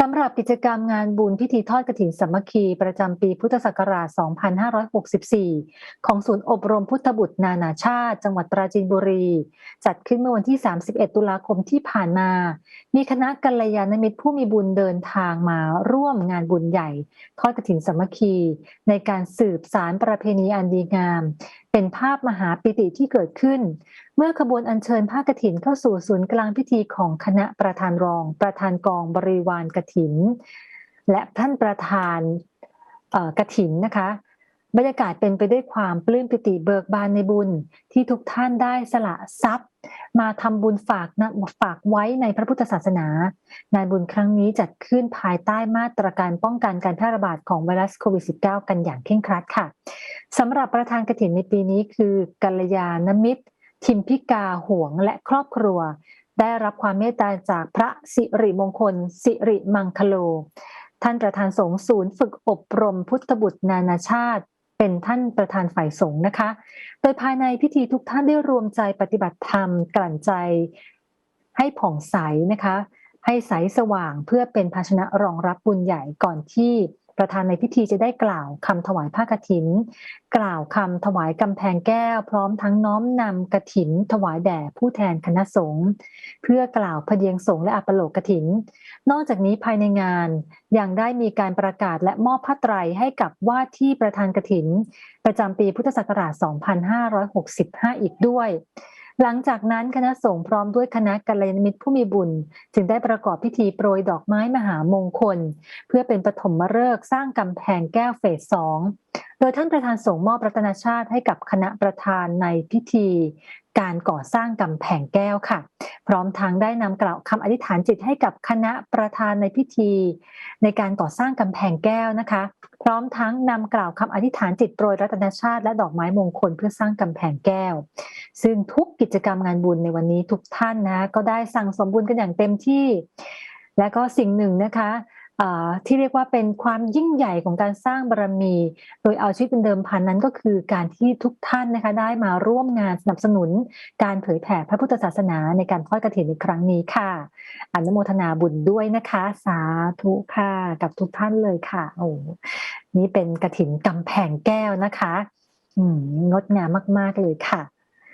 สำหรับกิจกรรมงานบุญพิธีทอดกฐินสามัคคีประจำปีพุทธศักราช 2564 ของศูนย์อบรมพุทธบุตรนานาชาติ จังหวัดปราจีนบุรี จัดขึ้นเมื่อวันที่ 31 ตุลาคมที่ผ่านมา มีคณะกัลยาณมิตรผู้มีบุญเดินทางมาร่วมงานบุญใหญ่ ทอดกฐินสามัคคี ในการสืบสารประเพณีอันดีงาม เป็นภาพมหาปิติที่เกิดขึ้น เมื่อขบวนอัญเชิญผ้ากฐินเข้าสู่ศูนย์กลางพิธีของคณะประธานรอง ประธานกองบริวารกฐิน และท่านประธานกฐินนะคะ บรรยากาศเป็นไปด้วยความปลื้มปิติเบิกบานในบุญที่ทุกท่านได้สละทรัพย์ มาทำบุญฝากนะฝากไว้ในพระพุทธศาสนา งานบุญครั้งนี้จัดขึ้นภายใต้มาตรการป้องกันการแพร่ระบาดของไวรัสโควิด -19 กันอย่างเคร่งครัดค่ะ สำหรับประธานกฐินในปีนี้คือกัลยาณมิตร ทิมพิกาหวงและครอบครัว ได้รับความเมตตาจากพระสิริมงคล สิริมังคโล ท่านประธานสงฆ์ศูนย์ฝึกอบรมพุทธบุตรนานาชาติ เป็นท่านประธานฝ่ายสงฆ์นะคะ โดยภายในพิธีทุกท่านได้รวมใจปฏิบัติธรรมกลั่นใจ ให้ผ่องใสนะคะ ให้ใสสว่างเพื่อเป็นภาชนะรองรับบุญใหญ่ก่อนที่ ประธานในพิธีจะได้กล่าวคำถวายผ้ากฐิน กล่าวคำถวายกำแพงแก้ว พร้อมทั้งน้อมนำกฐิน ถวายแด่ผู้แทนคณะสงฆ์เพื่อกล่าวพเดียงสงฆ์และอัปโลกกฐิน นอกจากนี้ภายในงานยังได้มีการประกาศและมอบผ้าไตรให้กับว่าที่ประธานกฐิน ประจำปีพุทธศักราช 2565 อีกด้วย หลังจากนั้นคณะสงฆ์พร้อมด้วยคณะกัลยาณมิตรผู้มีบุญ จึงได้ประกอบพิธีโปรยดอกไม้มหามงคล เพื่อเป็นปฐมฤกษ์สร้างกำแพงแก้วเฟสสอง โดยท่านประธานส่งมอบรัตนชาติให้กับคณะประธานในพิธีการก่อสร้างกำแพงแก้วค่ะ พร้อมทั้งได้นำกล่าวคำอธิษฐานจิตให้กับคณะประธานในพิธี ในการก่อสร้างกำแพงแก้วนะคะ พร้อมทั้งนำกล่าวคำอธิษฐานจิตโปรยรัตนชาติและดอกไม้มงคลเพื่อสร้างกำแพงแก้ว ซึ่งทุกกิจกรรมงานบุญในวันนี้ทุกท่านนะก็ได้สั่งสมบุญกันอย่างเต็มที่ และก็สิ่งหนึ่งนะคะ ที่เรียกว่าเป็นความยิ่งใหญ่ของการสร้างบารมี โดยเอาชีวิตเป็นเดิมพันนั้นก็คือการที่ทุกท่านนะคะได้มาร่วมงานสนับสนุน การเผยแผ่พระพุทธศาสนาในการทอดกฐินในครั้งนี้ค่ะอนุโมทนาบุญด้วยนะคะ สาธุค่ะกับทุกท่านเลยค่ะโอ้นี่เป็นกฐินกำแพงแก้วนะคะงดงามมาก ๆเลยค่ะ